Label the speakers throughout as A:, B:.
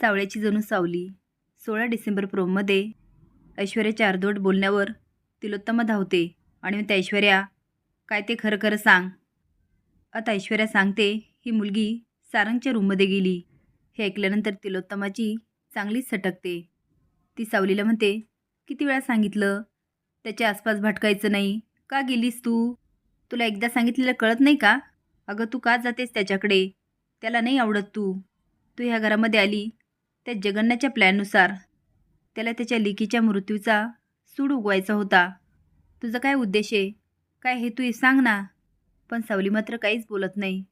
A: सावळ्याची जणू सावली. सोळा डिसेंबर प्रोममध्ये ऐश्वर्या चारदोट बोलण्यावर तिलोत्तमा धावते आणि म्हणते ऐश्वर्या काय ते खरं खरं सांग. आता ऐश्वर्या सांगते ही मुलगी सारंगच्या रूममध्ये गेली. हे ऐकल्यानंतर तिलोत्तमाची चांगलीच सटकते. ती सावलीला म्हणते किती वेळा सांगितलं? त्याच्या आसपास भटकायचं नाही. का गेलीस तू? तुला एकदा सांगितलेलं कळत नाही का? अगं तू का जातेस त्याच्याकडे? त्याला नाही आवडत तू. तू ह्या घरामध्ये आली. त्या जगन्नाच्या प्लॅननुसार त्याला त्याच्या लेकीच्या मृत्यूचा सूड उगवायचा होता. तुझा काय उद्देश आहे? काय हेतू आहे सांग ना. पण सावली मात्र काहीच बोलत नाही.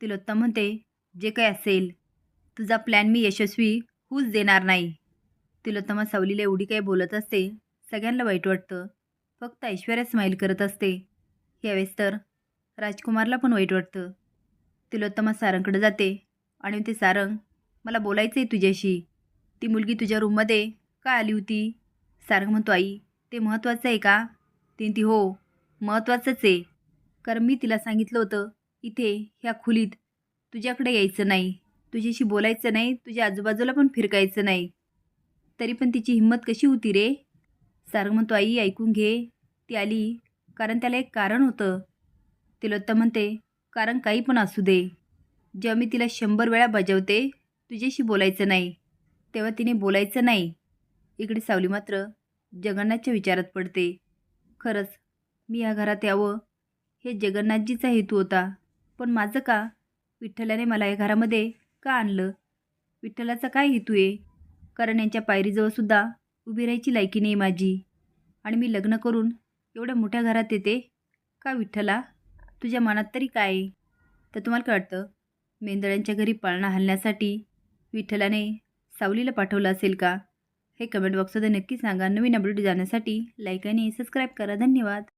A: तिलोत्तम म्हणते जे काय असेल तुझा प्लॅन मी यशस्वी होऊच देणार नाही. तिलोत्तमा सावलीला एवढी काही बोलत असते सगळ्यांना वाईट वाटतं. फक्त ऐश्वर्या स्माईल करत असते. यावेळेस तर राजकुमारला पण वाईट वाटतं. तिलोत्तमा सारंगकडे जाते आणि ते सारंग मला बोलायचं आहे तुझ्याशी. ती मुलगी तुझ्या रूममध्ये का आली होती? सारंग म्हणतो आई ते महत्त्वाचं आहे का? ती ती हो महत्त्वाचंच आहे. कारण मी तिला सांगितलं होतं इथे ह्या खोलीत तुझ्याकडे यायचं नाही. तुझ्याशी बोलायचं नाही तुझ्या आजूबाजूला पण फिरकायचं नाही. तरी पण तिची हिंमत कशी होती रे? सारंग म्हणतो आई ऐकून घे. ती आली कारण त्याला एक कारण होतं. तिलोत्ता म्हणते कारण काही पण असू दे. जेव्हा मी तिला शंभर वेळा बजावते तुझ्याशी बोलायचं नाही. तेव्हा तिने बोलायचं नाही. इकडे सावली मात्र जगन्नाथच्या विचारात पडते. खरंच मी या घरात यावं हे जगन्नाथजीचा हेतू होता. पण माझं का? विठ्ठलाने मला या घरामध्ये का आणलं? विठ्ठलाचा काय हेतू आहे? कारण यांच्या पायरीजवळसुद्धा उभी राहायची लायकी नाही माझी. आणि मी लग्न करून एवढ्या मोठ्या घरात येते? का विठ्ठला? तुझ्या मनात तरी काय? आहे तर तुम्हाला कळतं मेंदळ्यांच्या घरी पाळणा हलण्यासाठी विठ्ठलाने सावलीला पाठवलं असेल का? हे कमेंट बॉक्समध्ये नक्की सांगा. नवीन अपडेट जाण्यासाठी लाईक आणि सबस्क्राईब करा. धन्यवाद.